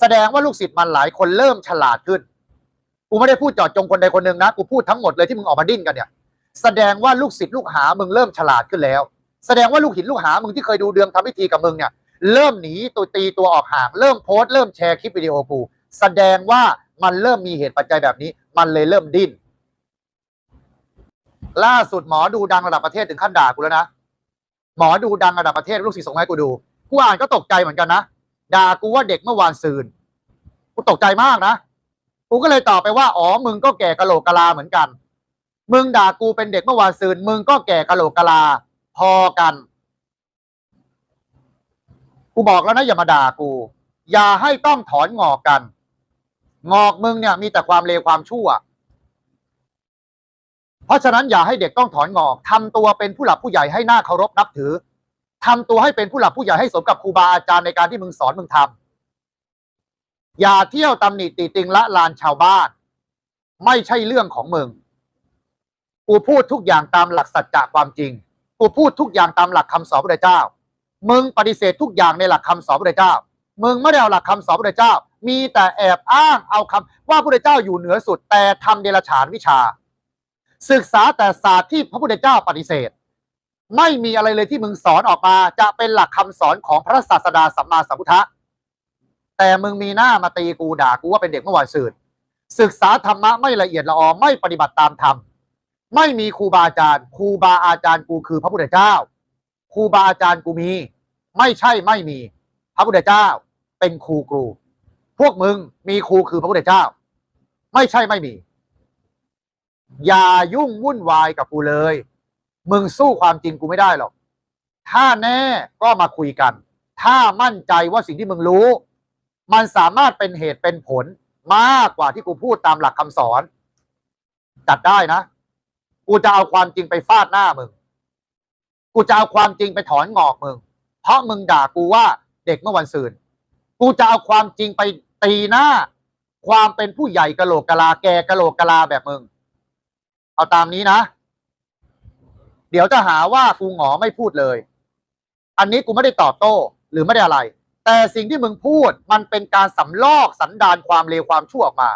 แสดงว่าลูกศิษย์มันหลายคนเริ่มฉลาดขึ้น กูไม่ได้พูดเจอดจงคนใดคนหนึ่งนะ กูพูดทั้งหมดเลยที่มึงออกมาดิ้นกันเนี่ย แสดงว่าลูกศิษย์ลูกหามึงเริ่มฉลาดขึ้นแล้ว แสดงว่าลูกหินลูกหามึงที่เคยดูเดืองทำพิธีกับมึงเนี่ยเริ่มหนีตัวตีตัวออกห่าง เริ่มโพสต์เริ่มแชร์คลิปวิดีโอกู แสดงว่ามันเริ่มมีเหตุปัจจัยแบบนี้ มันเลยเริ่มดิ้น ล่าสุดหมอดูดังระดับประเทศถึงขั้นด่ากูแล้วนะ หมอดูดังระดับประเทศลูกศิษย์ส่งให้กูดู กูอ่านก็ตกใจเหมือนกันนะ ด่ากูว่าเด็กเมื่อวานซืน กูตกใจมากนะกูก็เลยตอบไปว่าอ๋อมึงก็แก่กะโหลกกะลาเหมือนกัน มึงด่ากูเป็นเด็กเมื่อวานซืนมึงก็แก่กะโหลกกะลา พอกันกูบอกแล้วนะอย่ามาด่ากู อย่าให้ต้องถอนงอกกัน งอกมึงเนี่ย มีแต่ความเลวความชั่ว เพราะฉะนั้นอย่าให้เด็กต้องถอนงอกทำตัวเป็นผู้หลักผู้ใหญ่ให้หน้าเคารพนับถือทำตัวให้เป็นผู้หลักผู้ใหญ่ให้สมกับครูบาอาจารย์ในการที่มึงสอนมึงทำ อย่าเที่ยวตำหนิติติงละลานชาวบ้าน ไม่ใช่เรื่องของมึง กูพูดทุกอย่างตามหลักสัจจะความจริง กูพูดทุกอย่างตามหลักคำสอนพระเจ้า มึงปฏิเสธทุกอย่างในหลักคำสอนพระเจ้า มึงไม่ได้เอาหลักคำสอนพระเจ้า มีแต่แอบอ้างเอาคำว่าพระเจ้าอยู่เหนือสุดแต่ทำเดรัจฉานวิชา ศึกษาแต่ศาสตร์ที่พระพุทธเจ้าปฏิเสธ ไม่มีอะไรเลยที่มึงสอนออกมา จะเป็นหลักคำสอนของพระศาสดาสัมมาสัมพุทธะ แต่มึงมีหน้ามาตีกูด่ากูว่าเป็นเด็กเมื่อวานสื่นศึกษาธรรมะไม่ละเอียดละออไม่ปฏิบัติตามธรรมไม่มีครูบาอาจารย์ครูบาอาจารย์กูคือพระพุทธเจ้าครูบาอาจารย์กูมี ไม่ใช่ไม่มี พระพุทธเจ้า เป็นครูครู พวกมึงมีครูคือพระพุทธเจ้า ไม่ใช่ไม่มี อย่ายุ่งวุ่นวายกับกูเลย มึงสู้ความจริงกูไม่ได้หรอก ถ้าแน่ก็มาคุยกัน ถ้ามั่นใจว่าสิ่งที่มึงรู้ มันสามารถเป็นเหตุเป็นผลมากกว่าที่กูพูดตามหลักคำสอน จัดได้นะ กูจะเอาความจริงไปฟาดหน้ามึง กูจะเอาความจริงไปถอนงอกมึง เพราะมึงด่ากูว่าเด็กเมื่อวันซืนกูจะเอาความจริงไปตีหน้า ความเป็นผู้ใหญ่กะโหลกกะลาแกกะโหลกกะลาแบบมึง เอาตามนี้นะ เดี๋ยวจะหาว่ากูหงอไม่พูดเลย อันนี้กูไม่ได้ตอบโต้ หรือไม่ได้อะไร แต่สิ่งที่มึงพูดมันเป็นการสำลอกสันดานความเลวความชั่วออกมา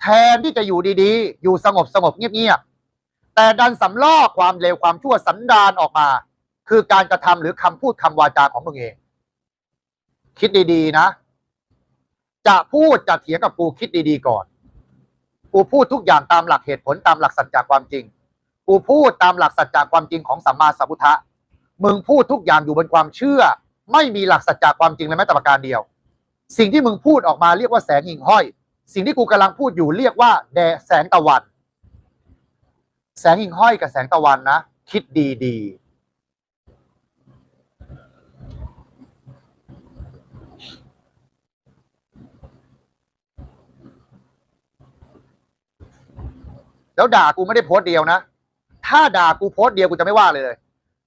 แทนที่จะอยู่ดีๆ อยู่สงบสงบเงียบๆแต่ดันสำลอกความเลวความชั่วสันดานออกมา คือการกระทำหรือคำพูดคำวาจาของมึงเอง คิดดีๆนะ จะพูดจะเถียงกับกูคิดดีๆก่อน กูพูดทุกอย่างตามหลักเหตุผลตามหลักสัจจะความจริง กูพูดตามหลักสัจจะความจริงของสัมมาสัมพุทธะมึงพูดทุกอย่างอยู่บนความเชื่อ ไม่มีหลักสัจจะความจริงเลยแม้แต่ประการเดียว สิ่งที่มึงพูดออกมาเรียกว่าแสงหิ่งห้อย สิ่งที่กูกำลังพูดอยู่เรียกว่า แดแสงตะวัน แสงหิ่งห้อยกับแสงตะวันนะ คิดดีๆแล้วด่ากูไม่ได้โพสต์เดียวนะ ถ้าด่ากูโพสต์เดียวกูจะไม่ว่าเลยเลย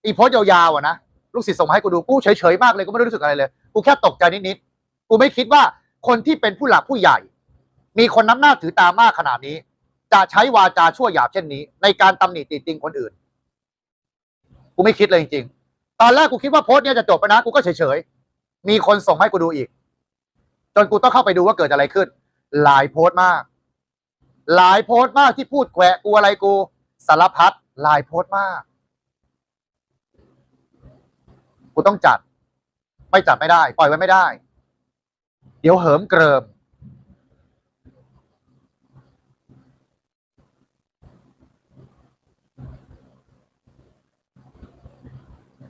อีโพสต์ยาวๆอะนะ ลูกศิษย์ส่งมาให้กูดูกูเฉยๆมากเลยกูไม่ได้รู้สึกอะไรเลยกูแค่ตกใจนิดๆกูไม่คิดว่าคนที่เป็นผู้หลักผู้ใหญ่ มีคนน้ำหน้าถือตามากขนาดนี้ จะใช้วาจาชั่วหยาบเช่นนี้ ในการตำหนิติติงคนอื่นกูไม่คิดเลยจริงๆ ตอนแรกกูคิดว่าโพสต์เนี้ยจะจบไปนะกูก็เฉยๆ มีคนส่งให้กูดูอีก จนกูต้องเข้าไปดูว่าเกิดอะไรขึ้น หลายโพสต์มาก หลายโพสต์มากที่พูดแขวะกูอะไรกู สารพัดหลายโพสต์มาก กูต้องจัด ไม่จัดไม่ได้ ปล่อยไว้ไม่ได้ เดี๋ยวเหิมเกริม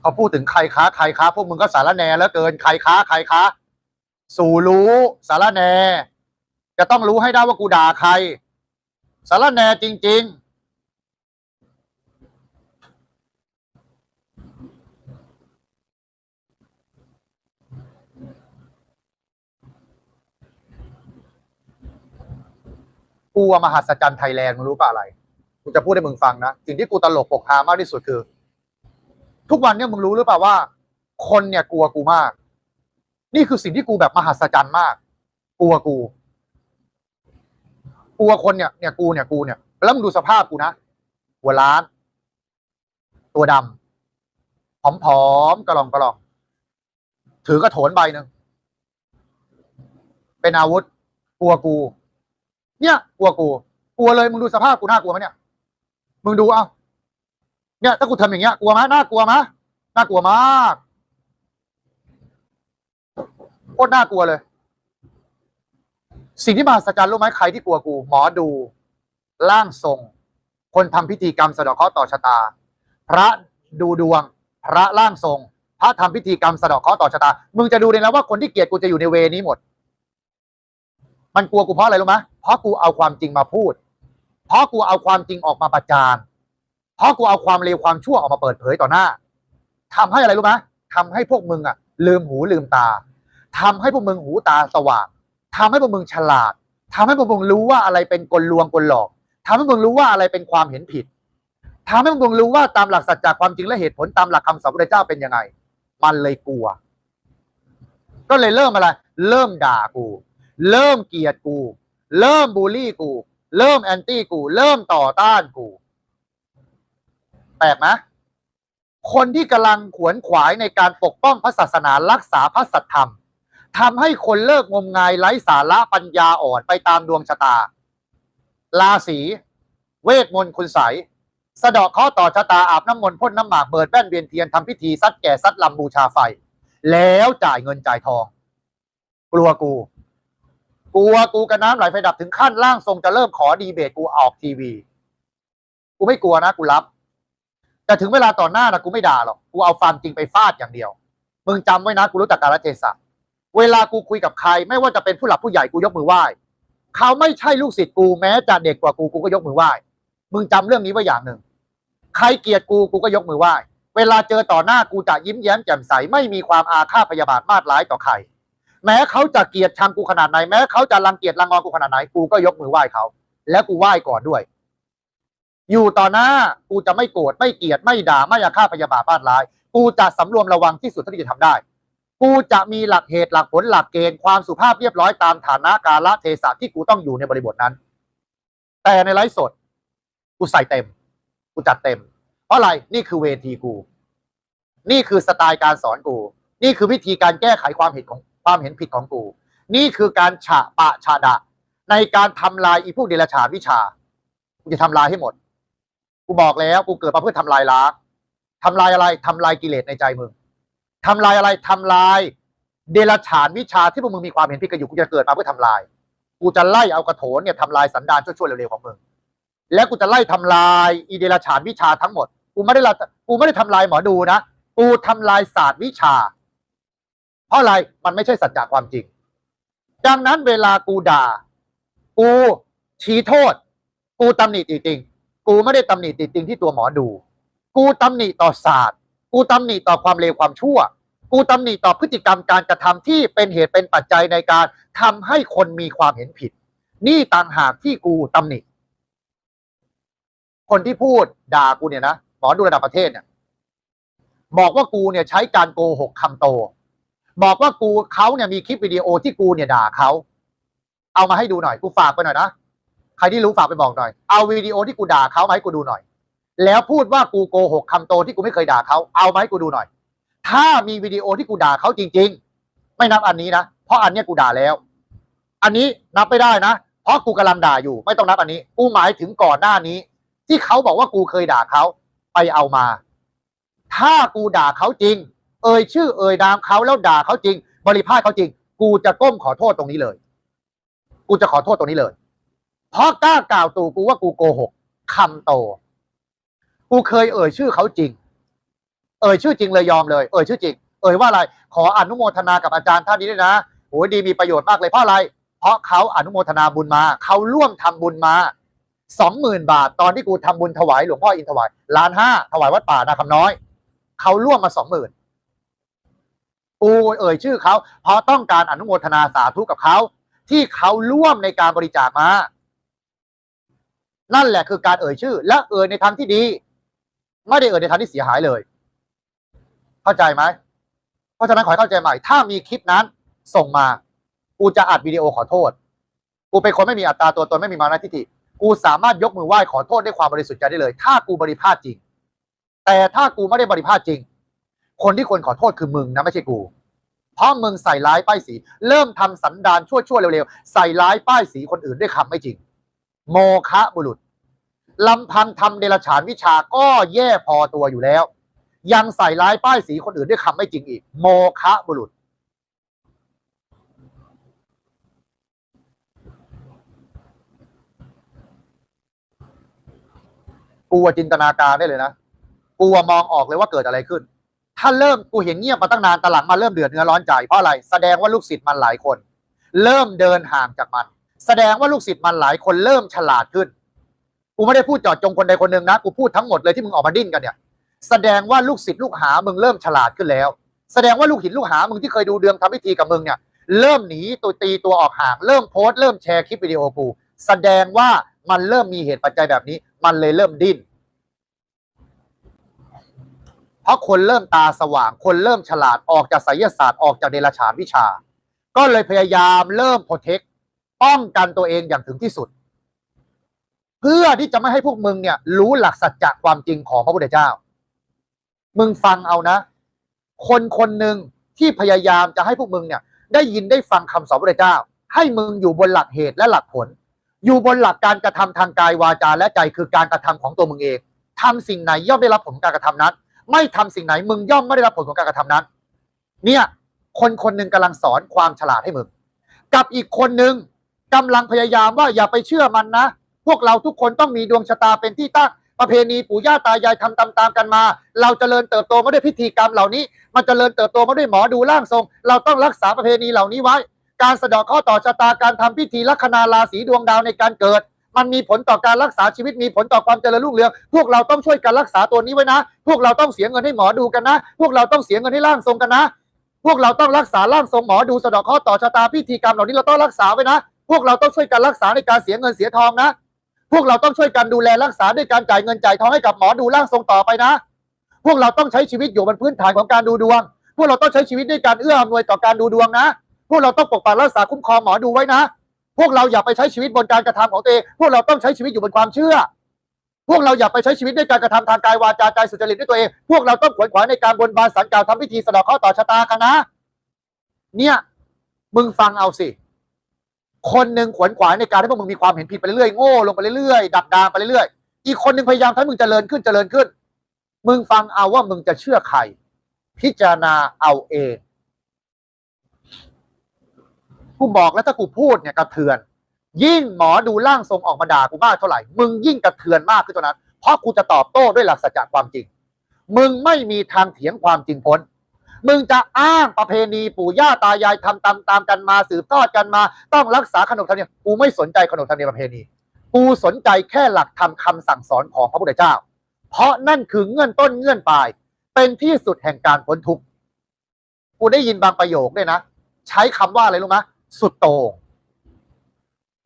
เขาพูดถึงใครค้าใครค้า พวกมึงก็สารแหนแล้วเกินใครค้าใครค้า สู่รู้สารแหนจะต้องรู้ให้ได้ว่ากูด่าใคร สารแหนจริง ๆ กูอะมหัศจรรย์ไทยแลนด์มึงรู้ป่ะอะไรกูจะพูดให้มึงฟังนะสิ่งที่กูตลกปกฮามากที่สุดคือ ทุกวันเนี่ยมึงรู้หรือเปล่าว่า คนเนี่ยกลัวกูมาก นี่คือสิ่งที่กูแบบมหัศจรรย์มาก กลัวกู กลัวคนเนี่ยเนี่ยกูเนี่ยกูเนี่ยแล้วมึงดูสภาพกูนะหัวล้าน ตัวดำผอมๆกระลองกระลอง ถือกระโถนใบหนึ่งเป็นอาวุธ กลัวกู เนี่ยกลัวกูกลัวเลยมึงดูสภาพกูน่ากลัวไหมเนี่ย มึงดูเอาเนี่ย ถ้ากูทำอย่างเงี้ยกลัวไหมน่ากลัวไหมน่ากลัวมากโคตรน่ากลัวเลย สิ่งที่มหัศจรรย์รู้ไหมใครที่กลัวกู หมอดูร่างทรง คนทำพิธีกรรมสะเดาะเคราะห์ต่อชะตา พระดูดวง พระร่างทรง พระทำพิธีกรรมสะเดาะเคราะห์ต่อชะตา มึงจะดูเลยนะว่าคนที่เกลียดกูจะอยู่ในเวนี้หมด มันกลัวกูเพราะอะไรรู้ไหมเพราะกูเอาความจริงมาพูด เพราะกูเอาความจริงออกมาประจาน เพราะกูเอาความเลวความชั่วออกมาเปิดเผยต่อหน้าทำให้อะไรรู้ไหมทำให้พวกมึงอะ ลืมหูลืมตาทำให้พวกมึงหูตาสว่างทำให้พวกมึงฉลาดทำให้พวกมึงรู้ว่าอะไรเป็นกลลวงกลหลอกทำให้พวกมึงรู้ว่าอะไรเป็นความเห็นผิดทำให้พวกมึงรู้ว่าตามหลักสัจจะความจริงและเหตุผลตามหลักคำสอนพระเจ้าเป็นยังไง มันเลยกลัว ก็เลยเริ่มอะไร เริ่มด่ากู เริ่มเกลียดกู เริ่มบูลลี่กู เริ่มแอนตี้กู เริ่มต่อต้านกู แปลกไหมคนที่กำลังขวนขวายในการปกป้องพระศาสนารักษาพระสัทธรรมทำให้คนเลิกงมงายไร้สาระปัญญาอ่อนไปตามดวงชะตา ราศีเวทมนต์คุณใสสะเดอกข้อต่อชะตาอาบน้ำมนต์พ่นน้ำหมากเบิดแป้นเวียนเทียนทำพิธีซัดแก่ซัดลำบูชาไฟ แล้วจ่ายเงินจ่ายทอง กลัวกู กลัวกูกับน้ำไหลไฟดับถึงขั้นร่างทรงจะเริ่มขอดีเบตกูออกทีวี กูไม่กลัวนะกูรับ แต่ถึงเวลาต่อหน้านะกูไม่ด่าหรอกกูเอาความจริงไปฟาดอย่างเดียว มึงจำไว้นะกูรู้จักกาลเทศะเวลากูคุยกับใคร ไม่ว่าจะเป็นผู้หลักผู้ใหญ่กูยกมือไหว้เขาไม่ใช่ลูกศิษย์กูแม้จะเด็กกว่ากูกูก็ยกมือไหว้มึงจำเรื่องนี้ไว้อย่างหนึ่ง ใครเกลียดกูกูก็ยกมือไหว้เวลาเจอต่อหน้ากูจะยิ้มแย้มแจ่มใสไม่มีความอาฆาตพยาบาทมาดร้ายต่อใคร แม้เขาจะเกลียดชังกูขนาดไหน แม้เขาจะรังเกียจรังงอนกูขนาดไหน กูก็ยกมือไหว้เขา แล้วกูไหว้ก่อนด้วย อยู่ต่อหน้ากูจะไม่โกรธไม่เกลียดไม่ด่าไม่อาฆาตพยาบาทมาดร้าย กูจะสำรวมระวังที่สุดเท่าที่จะทำได้ กูจะมีหลักเหตุหลักผลหลักเกณฑ์ความสุภาพเรียบร้อยตามฐานะกาลเทศะที่กูต้องอยู่ในบริบทนั้น แต่ในไลฟ์สด กูใส่เต็ม กูจัดเต็ม เพราะอะไรนี่คือเวทีกู นี่คือสไตล์การสอนกู นี่คือวิธีการแก้ไขความเห็นของ ความเห็นผิดของกู นี่คือการฉะปะฉะดะ ในการทำลายอีพวกเดรัจฉานวิชา กูจะทำลายให้หมด กูบอกแล้วกูเกิดมาเพื่อทำลายล้างทำลายอะไรทำลายกิเลสในใจมึงทำลายอะไรทำลาย เดรัจฉานวิชาที่พวกมึงมีความเห็นผิดกันอยู่กูจะเกิดมาเพื่อทำลาย กูจะไล่เอากระโถนเนี่ยทำลายสันดานชั่วๆเร็วๆของมึงแล้วกูจะไล่ทำลายอีเดรัจฉานวิชาทั้งหมด กูไม่ได้ละกูไม่ได้ทำลายหมอดูนะ กูทำลายศาสตร์วิชา เพราะอะไรมันไม่ใช่สัจจะความจริง ดังนั้นเวลากูด่า กูชี้โทษ กูตำหนิติติง กูไม่ได้ตำหนิติติงที่ตัวหมอดู กูตำหนิต่อศาสตร์ กูตำหนิต่อความเลวความชั่ว กูตำหนิต่อพฤติกรรมการกระทำที่เป็นเหตุเป็นปัจจัยในการทำให้คนมีความเห็นผิด นี่ต่างหากที่กูตำหนิ คนที่พูดด่ากูเนี่ยนะหมอดูระดับประเทศเนี่ยบอกว่ากูเนี่ยใช้การโกหกคำโต บอกว่ากูเขาเนี่ยมีคลิปวิดีโอที่กูเนี่ยด่าเขาเอามาให้ดูหน่อยกูฝากไปหน่อยนะใครที่รู้ฝากไปบอกหน่อย เอาวิดีโอที่กูด่าเขามาให้กูดูหน่อย แล้วพูดว่ากูโกหกคำโตที่กูไม่เคยด่าเขาเอามาให้กูดูหน่อย ถ้ามีวิดีโอที่กูด่าเขาจริง ๆ ไม่นับอันนี้นะเพราะอันเนี้ยกูด่าแล้ว อันนี้นับไม่ได้นะเพราะกูกำลังด่าอยู่ ไม่ต้องนับอันนี้ กูหมายถึงก่อนหน้านี้ ที่เขาบอกว่ากูเคยด่าเขาไปเอามา ถ้ากูด่าเขาจริง เอ่ยชื่อเอ่ยนามเขาแล้วด่าเขาจริง บริพาทเขาจริง กูจะก้มขอโทษตรงนี้เลย กูจะขอโทษตรงนี้เลย เพราะกล้ากล่าวตู่กูว่ากูโกหกคำโต กูเคยเอ่ยชื่อเขาจริง เอ่ยชื่อจริงเลยยอมเลย เอ่ยชื่อจริง เอ่ยว่าอะไร ขออนุโมทนากับอาจารย์ท่านนี้ด้วยนะโอ้ยดีมีประโยชน์มากเลยเพราะอะไร เพราะเขาอนุโมทนาบุญมา เขาร่วมทำบุญมาสองหมื่นบาท ตอนที่กูทำบุญถวายหลวงพ่ออินถวายล้านห้าถวายวัดป่านาคำน้อย เขาร่วมมาสองหมื่น กูเอ่ยชื่อเขาเพราะต้องการอนุโมทนาสาธุกับเขาที่เขาร่วมในการบริจาคมา นั่นแหละคือการเอ่ยชื่อ และเอ่ยในทางที่ดี ไม่ได้เอ่ยในทางที่เสียหายเลย เข้าใจไหมเพราะฉะนั้นขอให้เข้าใจใหม่ ถ้ามีคลิปนั้นส่งมา กูจะอัดวิดีโอขอโทษ กูเป็นคนไม่มีอัตราตัวตนไม่มีมานะทิฏฐิกูสามารถยกมือไหว้ขอโทษด้วยความบริสุทธิ์ใจได้เลย ถ้ากูบริพาทจริง แต่ถ้ากูไม่ได้บริพาทจริง คนที่ควรขอโทษคือมึงนะไม่ใช่กู เพราะมึงใส่ร้ายป้ายสี เริ่มทำสันดานชั่วๆเร็วๆ ใส่ร้ายป้ายสีคนอื่นด้วยคำไม่จริง โมคะบุรุษลำพังทำเดรัจฉานวิชาก็แย่พอตัวอยู่แล้ว ยังใส่ร้ายป้ายสีคนอื่นด้วยคำไม่จริงอีก โมคะบุรุษกูอะจินตนาการได้เลยนะกูอะมองออกเลยว่าเกิดอะไรขึ้น ถ้าเริ่มกูเห็นเงียบมาตั้งนานตอนหลังมาเริ่มเดือดเนื้อร้อนใจเพราะอะไร แสดงว่าลูกศิษย์มันหลายคน เริ่มเดินห่างจากมัน แสดงว่าลูกศิษย์มันหลายคนเริ่มฉลาดขึ้นกูไม่ได้พูดจอดจงคนใดคนหนึ่งนะกูพูดทั้งหมดเลยที่มึงออกมาดิ้นกันเนี่ย แสดงว่าลูกศิษย์ลูกหามึงเริ่มฉลาดขึ้นแล้ว แสดงว่าลูกหินลูกหามึงที่เคยดูเดืองทำพิธีกับมึงเนี่ยเริ่มหนีตัวตีตัวออกห่างเริ่มโพสต์เริ่มแชร์คลิปวิดีโอกูแสดงว่ามันเริ่มมีเหตุปัจจัยแบบนี้ มันเลยเริ่มดิ้น เพราะคนเริ่มตาสว่าง คนเริ่มฉลาดออกจากไสยศาสตร์ออกจากเดรัจฉานวิชา ก็เลยพยายามเริ่มโปรเทคป้องกันตัวเองอย่างถึงที่สุด เพื่อที่จะไม่ให้พวกมึงเนี่ย รู้หลักสัจจะความจริงของพระพุทธเจ้า มึงฟังเอานะ คนคนหนึ่งที่พยายามจะให้พวกมึงเนี่ย ได้ยินได้ฟังคำสอนพระพุทธเจ้า ให้มึงอยู่บนหลักเหตุและหลักผล อยู่บนหลักการกระทำทางกายวาจาและใจคือการกระทำของตัวมึงเองทำสิ่งไหนย่อมได้รับผลการกระทำนั้น ไม่ทำสิ่งไหนมึงย่อมไม่ได้รับผลของการกระทำนั้น เนี่ย คนคนหนึ่งกำลังสอนความฉลาดให้มึง กับอีกคนหนึ่งกำลังพยายามว่าอย่าไปเชื่อมันนะ พวกเราทุกคนต้องมีดวงชะตาเป็นที่ตั้งประเพณีปู่ย่าตายายทำตามๆกันมา เราจเจริญเติบโตมาด้วยพิธีกรรมเหล่านี้ มันจเจริญเติบโตมาด้วยหมอดูร่างทรง เราต้องรักษาประเพณีเหล่านี้ไว้ การสะเดาะข้อต่อชะตาการทำพิธีลัคนาราศีดวงดาวในการเกิด มันมีผลต่อการรักษาชีวิตมีผลต่อความเจริญรุ่งเรือง พวกเราต้องช่วยกันรักษาตัวนี้ไว้นะ พวกเราต้องเสียเงินให้หมอดูกันนะ พวกเราต้องเสียเงินให้ร่างทรงกันนะ พวกเราต้องรักษาร่างทรงหมอดูสะดาะข้อต่อชะตาพิธีกรรมเหล่านี้เราต้องรักษาไว้นะ พวกเราต้องช่วยกันรักษาในการเสียเงินเสียทองนะ พวกเราต้องช่วยกันดูแลรักษาด้วยการจ่ายเงินจ่ายทองให้กับหมอดูร่างทรงต่อไปนะ พวกเราต้องใช้ชีวิตอยู่บนพื้นฐานของการดูดวง พวกเราต้องใช้ชีวิตด้วยการเอื้ออำนวยต่อการดูดวงนะ พวกเราต้องปกปักรักษาคุ้มครองหมอดูไว้นะ พวกเราอย่าไปใช้ชีวิตบนการกระทำของตัวเอง พวกเราต้องใช้ชีวิตอยู่บนความเชื่อ พวกเราอย่าไปใช้ชีวิตด้วยการกระทำทางกายวาจาใจสุจริตด้วยตัวเอง พวกเราต้องขวนขวายในการบนบานสันกล่าวทำพิธีสะดาะเคราะห์ต่อชะตากันนะเนี่ย มึงฟังเอาสิ คนหนึ่งขวนขวายในการให้พวกมึงมีความเห็นผิดไปเรื่อยโง่ลงไปเรื่อยดักดานไปเรื่อยอีกคนหนึ่งพยายามทำให้มึงเจริญขึ้นเจริญขึ้น มึงฟังเอาว่ามึงจะเชื่อใคร พิจารณาเอาเอง กูบอกแล้วถ้ากูพูดเนี่ยกระเทือน ยิ่งหมอดูร่างทรงออกมาด่ากูมากเท่าไหร่ มึงยิ่งกระเทือนมากขึ้นเท่านั้น เพราะกูจะตอบโต้ด้วยหลักสัจจะความจริง มึงไม่มีทางเถียงความจริงพ้น มึงจะอ้างประเพณีปู่ย่าตายายทำตามตามกันมาสืบทอดกันมา ต้องรักษาขนบธรรมเนียม กูไม่สนใจขนบธรรมเนียมประเพณี กูสนใจแค่หลักธรรมคำสั่งสอนของพระพุทธเจ้า เพราะนั่นคือเงื่อนต้นเงื่อนปลาย เป็นที่สุดแห่งการพ้นทุกข์ กูได้ยินบางประโยคด้วยนะ ใช้คำว่าอะไรรู้ไหม สุดโต่ง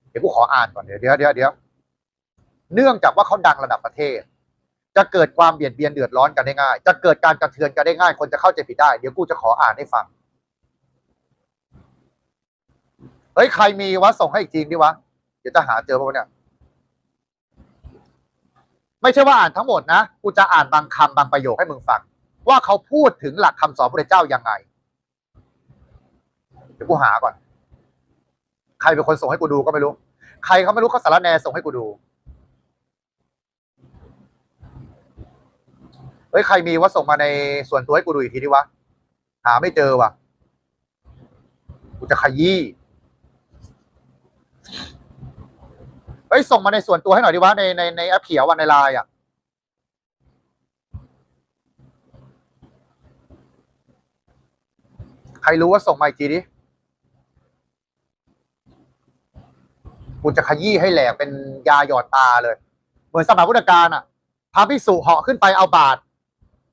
เดี๋ยวกูขออ่านก่อนเดี๋ยวเดี๋ยวเดี๋ยวเดี๋ยวเนื่องจากว่าเขาดังระดับประเทศ จะเกิดความเบียดเบียนเดือดร้อนกันได้ง่าย จะเกิดการกระเทือนกันได้ง่าย คนจะเข้าใจผิดได้ เดี๋ยวกูจะขออ่านให้ฟัง เฮ้ยใครมีวะส่งให้อีกทีดิวะ เดี๋ยวจะหาเจอป่ะเนี่ย ไม่ใช่ว่าอ่านทั้งหมดนะ กูจะอ่านบางคำบางประโยคให้มึงฟัง ว่าเขาพูดถึงหลักคำสอนพระเจ้ายังไง เดี๋ยวกูหาก่อน ใครเป็นคนส่งให้กูดูก็ไม่รู้ ใครเขาไม่รู้เขาสารแนส่งให้กูดูเฮ้ยใครมีว่าส่งมาในส่วนตัวให้กูดูอีกทีดิวะหาไม่เจอว่ะกูจะขยี้เฮ้ยส่งมาในส่วนตัวให้หน่อยดิวะในในในแอปเขียววันในไลน์อะใครรู้ว่าส่งมาอีกทีดิ กูจะขยี้ให้แหลกเป็นยาหยอดตาเลย เหมือนสมัยพุทธกาลอะพระภิกษุเหาะขึ้นไปเอาบาท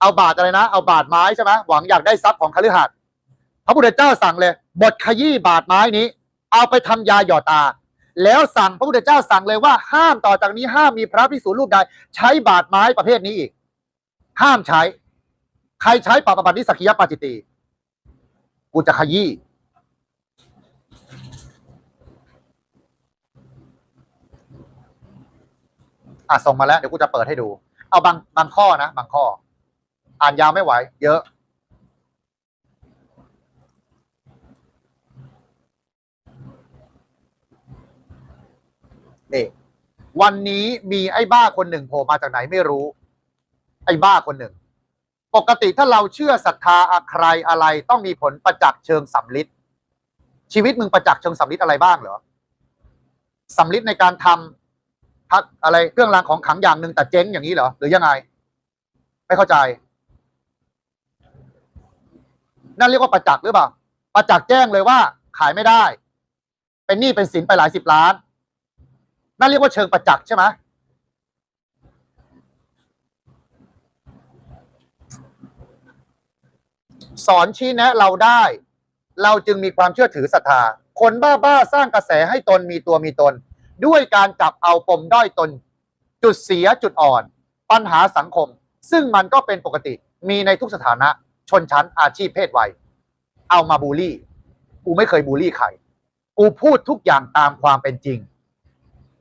เอาบาทอะไรนะ เอาบาทไม้ใช่ไหมหวังอยากได้ทรัพย์ของคฤหัสถ์พระพุทธเจ้าสั่งเลยบทขยี้บาทไม้นี้ เอาไปทำยาหยอดตา แล้วสั่งพระพุทธเจ้าสั่งเลยว่าห้ามต่อจากนี้ห้ามมีพระภิกษุรูปใดใช้บาทไม้ประเภทนี้อีก ห้ามใช้ ใครใช้ปาปปันนิสกิยปาจิตตีกูจะขยี้ อะส่งมาแล้วเดี๋ยวกูจะเปิดให้ดู เอาบางบางข้อนะบางข้อ อ่านยาวไม่ไหว เยอะ นี่ วันนี้มีไอ้บ้าคนหนึ่งโผล่มาจากไหนไม่รู้ ไอ้บ้าคนหนึ่ง ปกติถ้าเราเชื่อศรัทธาใครอะไรต้องมีผลประจักษ์เชิงสำลิดชีวิตมึงประจักษ์เชิงสำลิดอะไรบ้างเหรอสำลิดในการทำ พักอะไรเครื่องรางของขลังอย่างหนึ่งแต่เจ๊งอย่างนี้เหรอหรือยังไง ไม่เข้าใจ นั่นเรียกว่าประจักษ์หรือเปล่า ประจักษ์แจ้งเลยว่าขายไม่ได้ เป็นหนี้เป็นสินไปหลายสิบล้าน นั่นเรียกว่าเชิงประจักษ์ใช่ไหมสอนชี้แนะเราได้ เราจึงมีความเชื่อถือศรัทธาคนบ้าๆสร้างกระแสให้ตนมีตัวมีตน ด้วยการจับเอาปมด้อยตน จุดเสียจุดอ่อน ปัญหาสังคม ซึ่งมันก็เป็นปกติมีในทุกสถานะชนชั้นอาชีพเพศวัย เอามาบูลลี่ กูไม่เคยบูลลี่ใคร กูพูดทุกอย่างตามความเป็นจริง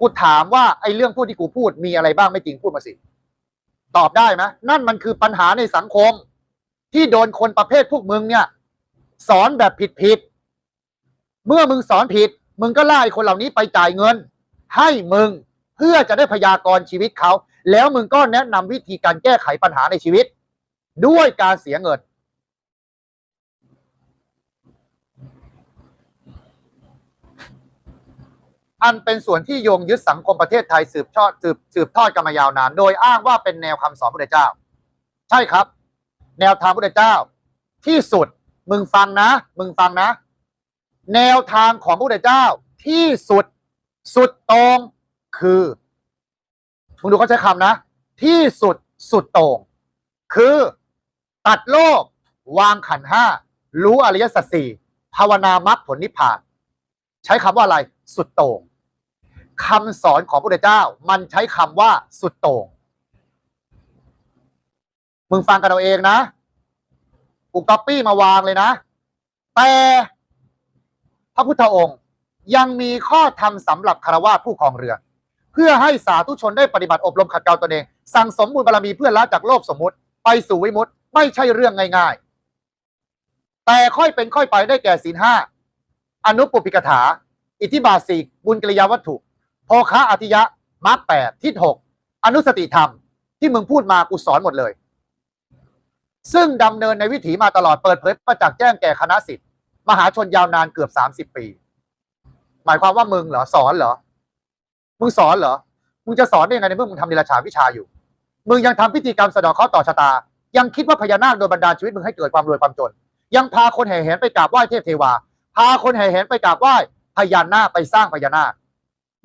กูถามว่าไอ้เรื่องพูดที่กูพูดมีอะไรบ้างไม่จริงพูดมาสิ ตอบได้ไหมนั่นมันคือปัญหาในสังคม ที่โดนคนประเภทพวกมึงเนี่ย สอนแบบผิดผิด เมื่อมึงสอนผิด มึงก็ไล่คนเหล่านี้ไปจ่ายเงิน ให้มึงเพื่อจะได้พยากรณ์ชีวิตเขา แล้วมึงก็แนะนำวิธีการแก้ไขปัญหาในชีวิต ด้วยการเสียเงิน อันเป็นส่วนที่โยงยึดสังคมประเทศไทยสืบทอดสืบสืบทอดกันมายาวนาน โดยอ้างว่าเป็นแนวคำสอนพระเจ้า ใช่ครับ แนวทางพระเจ้า ที่สุดมึงฟังนะ มึงฟังนะ แนวทางของพระเจ้าที่สุด สุดตรงคือมึงดูเขาใช้คำนะ ที่สุดสุดโต่งคือ ตัดโลก วางขันห้า รู้อริยสัจสี่ภาวนามรรคผลนิพพาน ใช้คำว่าอะไรสุดโต่งคำสอนของพระพุทธเจ้า มันใช้คำว่าสุดโต่งมึงฟังกันเอาเองนะกูก๊อปปี้มาวางเลยนะ แต่พระพุทธองค์ ยังมีข้อธรรมสำหรับคารวะผู้ครองเรือ เพื่อให้สาธุชนได้ปฏิบัติอบรมขัดเกลาตนเอง สั่งสมบุญบารมีเพื่อละจากโลกสมมุติ ไปสู่วิมุตติไม่ใช่เรื่องง่าย ๆ แต่ค่อยเป็นค่อยไปได้แก่ศีลห้าอนุปปิกถา อิทธิบาทสี่บุญกิริยาวัตถุโภคะอธิยะมรรคแปดทิศหกอนุสติธรรม ที่มึงพูดมากูสอนหมดเลย ซึ่งดำเนินในวิถีมาตลอดเปิดเผยประจักษ์แจ้งแก่คณะสิทธิ์มหาชนยาวนานเกือบสามสิบปี หมายความว่ามึงเหรอสอนเหรอ มึงสอนเหรอ มึงจะสอนได้ยังไงในเมื่อมึงทำนิรชาวิชาอยู่ มึงยังทำพิธีกรรมสะเดอกเคราะห์ต่อชะตา ยังคิดว่าพญานาคโดนบันดาลชีวิตมึงให้เกิดความรวยความจน ยังพาคนแห่แหนไปกราบไหว้เทพเทวา พาคนแห่แหนไปกราบไหว้พญานาคไปสร้างพญานาค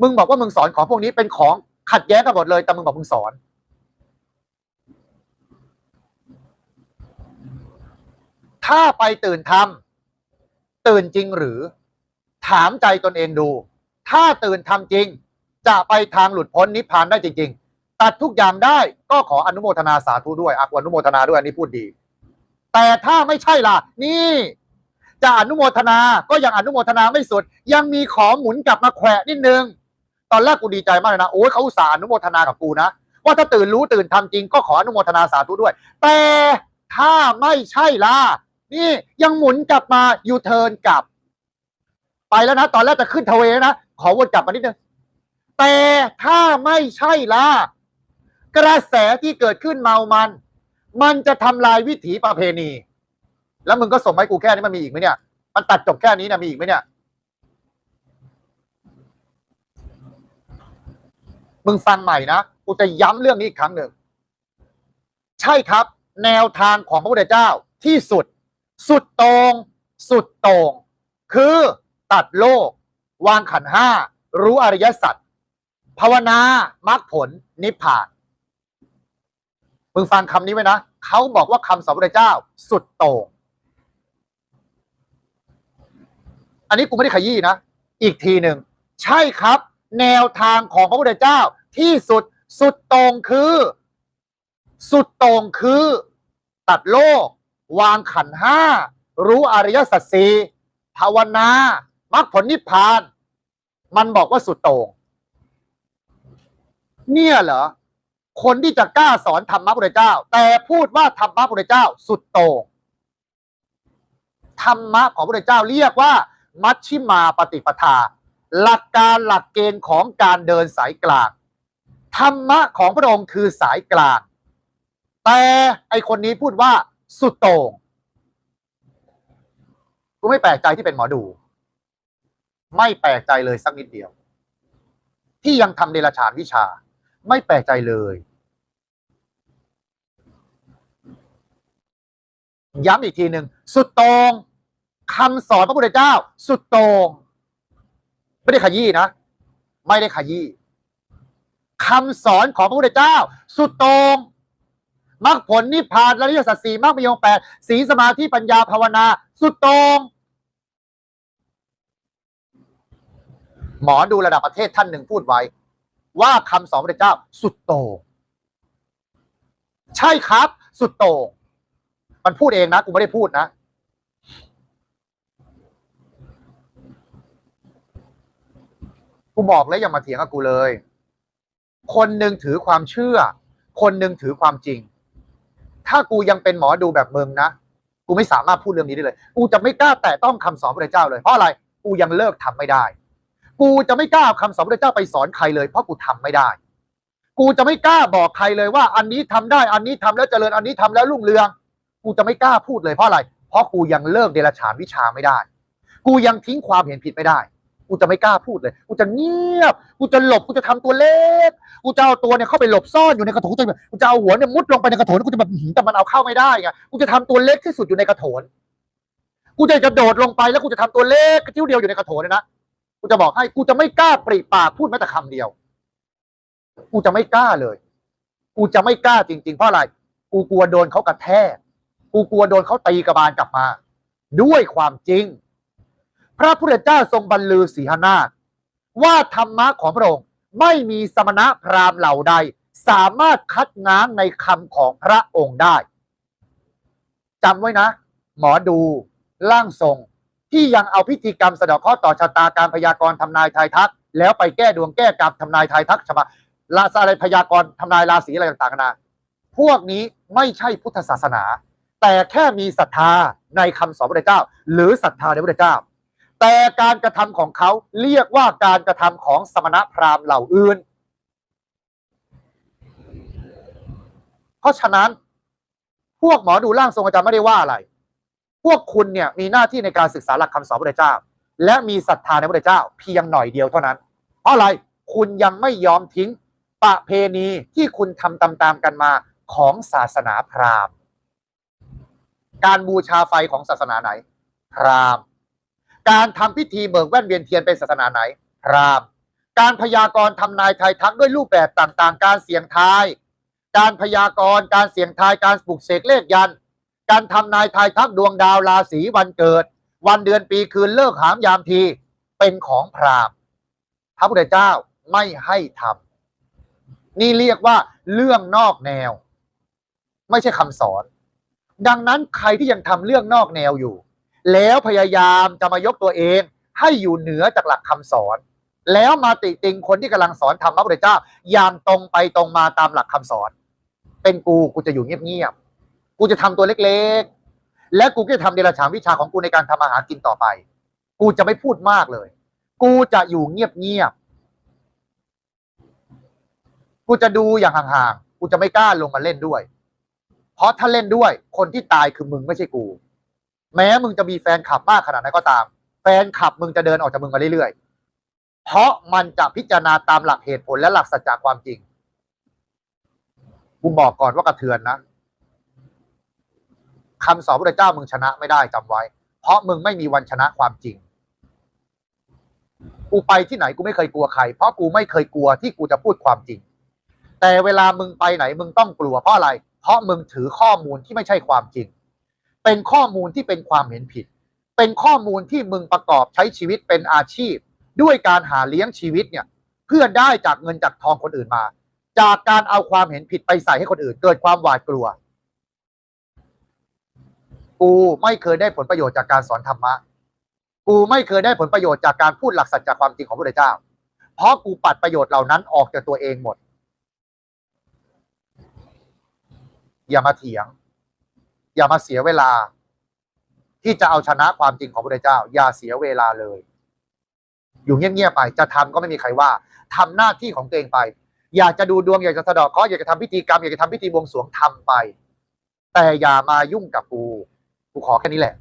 มึงบอกว่ามึงสอนของพวกนี้เป็นของขัดแย้งกันหมดเลย แต่มึงบอกมึงสอน ถ้าไปตื่นทำตื่นจริงหรือ ถามใจตนเองดู ถ้าตื่นทำจริง จะไปทางหลุดพ้นนิพพานได้จริง ๆ ตัดทุกอย่างได้ก็ขออนุโมทนาสาธุด้วยอักอนุโมทนาด้วยอันนี้พูดดี แต่ถ้าไม่ใช่ล่ะ นี่จะอนุโมทนาก็ยังอนุโมทนาไม่สุด ยังมีของหมุนกลับมาแขวะนิดนึง ตอนแรกกูดีใจมากเลยนะโอ้ยเขาอุตส่าห์อนุโมทนากับกูนะว่าถ้าตื่นรู้ตื่นทำจริงก็ขออนุโมทนาสาธุด้วย แต่ถ้าไม่ใช่ล่ะนี่ยังหมุนกลับมายูเทิร์นกลับ ไปแล้วนะ ตอนแรกจะขึ้นทเวนะ ขอวนกลับมานิดนึงแต่ถ้าไม่ใช่ล่ะกระแสที่เกิดขึ้นเมามัน มันจะทำลายวิถีประเพณี แล้วมึงก็ส่งมาให้กูแค่นี้มันมีอีกไหมเนี่ย มันตัดจบแค่นี้นะมีอีกไหมเนี่ย มึงฟังใหม่นะกูจะย้ำเรื่องนี้อีกครั้งหนึ่งใช่ครับ แนวทางของพระพุทธเจ้าที่สุด สุดตรง สุดต่งคือ ตัดโลก วางขันห้า รู้อริยสัจภาวนามรรคผลนิพพานมึงฟังคำนี้ไว้นะเขาบอกว่าคำสอนพระพุทธเจ้าสุดโต่งอันนี้กูไม่ได้ขยี้นะ อีกทีหนึ่ง ใช่ครับ แนวทางของพระพุทธเจ้าที่สุดสุดต่งคือ สุดต่งคือ ตัดโลก วางขันห้า รู้อริยสัจสี่ภาวนา มรรคผลนิพพาน มันบอกว่าสุดโต่งเนี่ยเหรอคนที่จะกล้าสอนธรรมะพุทธเจ้า แต่พูดว่าธรรมะพุทธเจ้าสุดโต่งธรรมะของพระพุทธเจ้าเรียกว่า มัชชิมาปฏิปทา หลักการหลักเกณฑ์ของการเดินสายกลางธรรมะของพระองค์คือสายกลาง แต่ไอคนนี้พูดว่าสุดโต่งกูไม่แปลกใจที่เป็นหมอดู ไม่แปลกใจเลยสักนิดเดียว ที่ยังทำเดรัจฉานวิชา ไม่แปลกใจเลย ย้ำอีกทีหนึ่งสุดตรงคำสอนพระพุทธเจ้า สุดตรงไม่ได้ขยี้นะ ไม่ได้ขยี้คำสอนของพระพุทธเจ้า สุดตรงมรรคผลนิพพานและนิยสัตสีมรรคมีองแปดสีสมาธิปัญญาภาวนา สุดตรง หมอดูระดับประเทศท่านหนึ่งพูดไว้ ว่าคำสอนพระเจ้าสุดโตรงใช่ครับ สุดโตรงมันพูดเองนะกูไม่ได้พูดนะกูบอกแล้วอย่ามาเถียงกับกูเลย คนหนึ่งถือความเชื่อ คนหนึ่งถือความจริง ถ้ากูยังเป็นหมอดูแบบมึงนะ กูไม่สามารถพูดเรื่องนี้ได้เลย กูจะไม่กล้าแตะต้องคำสอนพระเจ้าเลย เพราะอะไร กูยังเลิกทำไม่ได้ กูจะไม่กล้าเอาคำสอนพระเจ้าไปสอนใครเลยเพราะกูทำไม่ได้ กูจะไม่กล้าบอกใครเลยว่า อันนี้ทำได้ อันนี้ทำแล้วเจริญ อันนี้ทำแล้วรุ่งเรือง กูจะไม่กล้าพูดเลยเพราะอะไร เพราะกูยังเลิกเดรัจฉานวิชาไม่ได้ กูยังทิ้งความเห็นผิดไม่ได้ กูจะไม่กล้าพูดเลย กูจะเงียบ กูจะหลบ กูจะทำตัวเล็ก กูจะเอาตัวเนี่ยเข้าไปหลบซ่อนอยู่ในกระโถนกูจะแบบกูจะเอาหัวเนี่ยมุดลงไปในกระโถน กูจะแบบแต่มันเอาเข้าไม่ได้ไง กูจะทำตัวเล็กที่สุดอยู่ในกระโถน กูจะกระโดดลงไปแล้วกูจะทำตัวเล็กกระจิ้วเดียวอยู่ในกระโถนนะ กูจะบอกให้กูจะไม่กล้าปริปากพูดแม้แต่คำเดียว กูจะไม่กล้าเลย กูจะไม่กล้าจริง ๆ เพราะอะไร กูกลัวโดนเขากระแทก กูกลัวโดนเขาตีกระบาลกลับมา ด้วยความจริง พระพุทธเจ้าทรงบรรลือสีหนาว่าธรรมะของพระองค์ไม่มีสมณะพราหมณ์เหล่าใด สามารถคัดง้างในคำของพระองค์ได้จำไว้นะ หมอดู ร่างทรง ที่ยังเอาพิธีกรรมสะเดอกข้อต่อชะตาการพยากรณ์ทำนายทายทัก แล้วไปแก้ดวงแก้กรรมทำนายทายทักฉบับลาอะไรพยากรณ์ทำนายราศีอะไรต่างๆนาพวกนี้ไม่ใช่พุทธศาสนา แต่แค่มีศรัทธาในคำสอนพระเจ้า หรือศรัทธาในพระเจ้า แต่การกระทำของเขาเรียกว่าการกระทำของสมณพราหมณ์เหล่าอื่น เพราะฉะนั้นพวกหมอดูร่างทรงอาจารย์ไม่ได้ว่าอะไร พวกคุณเนี่ยมีหน้าที่ในการศึกษาหลักคำสอนพระเจ้า และมีศรัทธาในพระเจ้า เพียงหน่อยเดียวเท่านั้น เพราะอะไรคุณยังไม่ยอมทิ้งประเพณีที่คุณทำตามๆกันมาของศาสนาพราหมณ์ การบูชาไฟของศาสนาไหน พราหมณ์ การทำพิธีเบิกแว่นเวียนเทียนเป็นศาสนาไหน พราหมณ์ การพยากรณ์ทำนายไทยทักด้วยรูปแบบต่างๆ การเสี่ยงทาย การพยากรณ์การเสี่ยงทายการปลุกเสกเลขยันต์ การทำนายทายทักดวงดาวราศีวันเกิด วันเดือนปีคืนเลิกหามยามทีเป็นของพราหมณ์พระพุทธเจ้าไม่ให้ทำนี่เรียกว่าเรื่องนอกแนว ไม่ใช่คำสอน ดังนั้นใครที่ยังทำเรื่องนอกแนวอยู่ แล้วพยายามจะมายกตัวเองให้อยู่เหนือจากหลักคำสอน แล้วมาติติงคนที่กำลังสอนธรรมพระพุทธเจ้าอย่างตรงไปตรงมาตามหลักคำสอน เป็นกูกูจะอยู่เงียบ กูจะทำตัวเล็กๆ และกูก็จะทำเดรัจฉานวิชาของกูในการทำอาหารกินต่อไป กูจะไม่พูดมากเลย กูจะอยู่เงียบๆ กูจะดูอย่างห่างๆ กูจะไม่กล้าลงมาเล่นด้วย เพราะถ้าเล่นด้วย คนที่ตายคือมึงไม่ใช่กู แม้มึงจะมีแฟนคลับมากขนาดไหนก็ตาม แฟนคลับมึงจะเดินออกจากมึงมาเรื่อยๆ เพราะมันจะพิจารณาตามหลักเหตุผลและหลักสัจจความจริงกูบอกก่อนว่ากระเทือนนะ คำสอนพระเจ้ามึงชนะไม่ได้จำไว้ เพราะมึงไม่มีวันชนะความจริง กูไปที่ไหนกูไม่เคยกลัวใคร เพราะกูไม่เคยกลัวที่กูจะพูดความจริง แต่เวลามึงไปไหนมึงต้องกลัวเพราะอะไร เพราะมึงถือข้อมูลที่ไม่ใช่ความจริง เป็นข้อมูลที่เป็นความเห็นผิด เป็นข้อมูลที่มึงประกอบใช้ชีวิตเป็นอาชีพ ด้วยการหาเลี้ยงชีวิตเนี่ย เพื่อได้จากเงินจากทองคนอื่นมา จากการเอาความเห็นผิดไปใส่ให้คนอื่น เกิดความหวาดกลัว กูไม่เคยได้ผลประโยชน์จากการสอนธรรมะ กูไม่เคยได้ผลประโยชน์จากการพูดหลักสัจจะความจริงของพระเจ้า เพราะกูปัดประโยชน์เหล่านั้นออกจากตัวเองหมด อย่ามาเถียง อย่ามาเสียเวลา ที่จะเอาชนะความจริงของพระเจ้า อย่าเสียเวลาเลย อยู่เงียบๆไปจะทำก็ไม่มีใครว่า ทำหน้าที่ของตัวเองไป อยากจะดูดวงอยากจะสะดอกเคาะห์อยากจะทำพิธีกรรมอยากจะทำพิธีบวงสรวงทำไป แต่อย่ามายุ่งกับกู กูขอแค่นี้แหละ